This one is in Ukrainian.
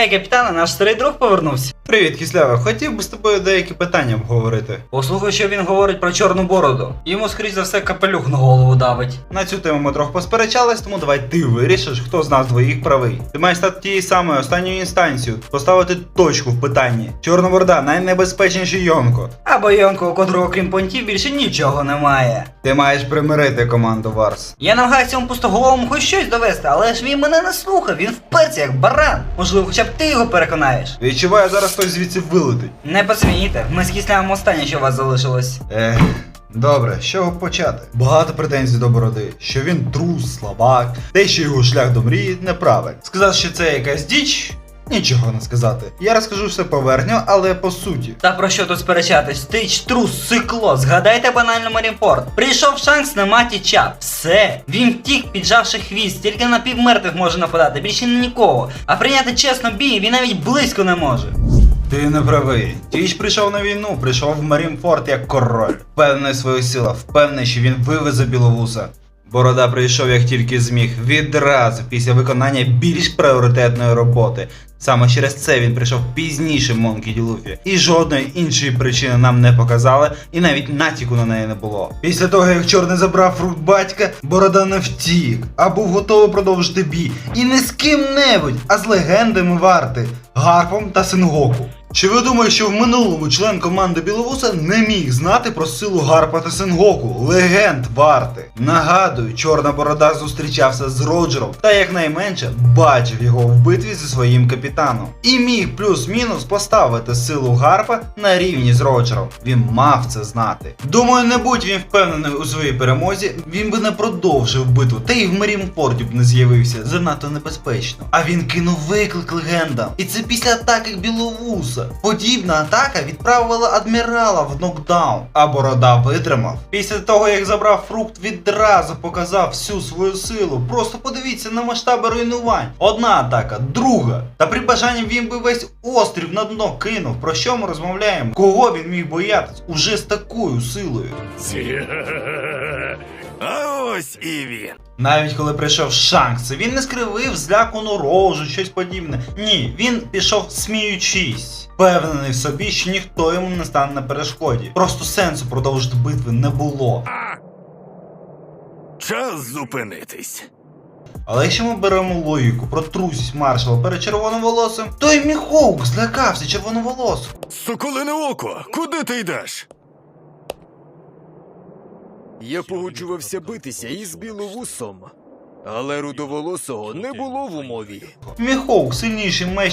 Хай капітане, наш старий друг повернувся. Привіт, кислява. Хотів би з тобою деякі питання обговорити. Послухай, що він говорить про чорну бороду. Йому, скоріш за все, капелюх на голову давить. На цю тему ми трохи посперечались, тому давай ти вирішиш, хто з нас двоїх правий. Ти маєш стати тією самою останньою інстанцією, поставити точку в питанні. Чорна борода найнебезпечніший йонко. Або Йонко, у котрого крім понтів більше нічого немає. Ти маєш примирити команду Варс. Я намагаюся цьому пустоголовому хоч щось довести, але ж він мене не слухав, він вперся як баран. Можливо, хоча б ти його переконаєш. Відчуваю, зараз хтось звідси вилетить. Не посмійте, ми з кислявим останнє, що у вас залишилось. Ех, добре, з чого почати? Багато претензій до бороди, що він трус, слабак, те, що його шлях до мрії неправильний. Сказав, що це якась діч, нічого не сказати. Я розкажу все поверхньо, але по суті. Та про що тут сперечатись? Ти ж трус, сикло, згадайте банально Марінфорд. Прийшов шанс на маті чап. Все. Він втік, піджавши хвіст, тільки на півмертвих може нападати, більше на нікого. А прийняти чесно бій він навіть близько не може. Ти не правий. Тіч прийшов на війну, прийшов в Марінфорт як король. Впевнений в своїх силах, впевнений, що він вивезе біловуса. Борода прийшов як тільки зміг, відразу після виконання більш пріоритетної роботи. Саме через це він прийшов пізніше Ді Луфі. І жодної іншої причини нам не показали, і навіть натяку на неї не було. Після того, як чорний забрав фрукт батька, борода не втік, а був готовий продовжити бій. І не з ким-небудь, а з легендами варти Гарпом та Сенгоку. Чи ви думаєте, що в минулому член команди Біловуса не міг знати про силу Гарпа та Сенгоку, легенд варти? Нагадую, Чорна Борода зустрічався з Роджером та якнайменше бачив його в битві зі своїм капітаном. І міг плюс-мінус поставити силу Гарпа на рівні з Роджером. Він мав це знати. Думаю, не будь він впевнений у своїй перемозі, він би не продовжив битву, та й в Марінфорді б не з'явився занадто небезпечно. А він кинув виклик легендам. І це після атаки Біловуса. Подібна атака відправила адмірала в нокдаун, а борода витримав. Після того, як забрав фрукт, відразу показав всю свою силу. Просто подивіться на масштаби руйнувань. Одна атака, друга. Та при бажанні він би весь острів на дно кинув. Про що ми розмовляємо? Кого він міг боятись уже з такою силою? А ось і він. Навіть коли прийшов Шанкс, він не скривив злякану рожу, щось подібне. Ні, він пішов сміючись, впевнений в собі, що ніхто йому не стане на перешкоді. Просто сенсу продовжити битви не було. Час зупинитись. Але якщо ми беремо логіку про трусість маршала перед червоноволосим, то й Міхоук злякався червоноволосим. Соколине око, куди ти йдеш? Я погоджувався битися із біловусом, але рудоволосого не було в умові. Міхоук сильніший меч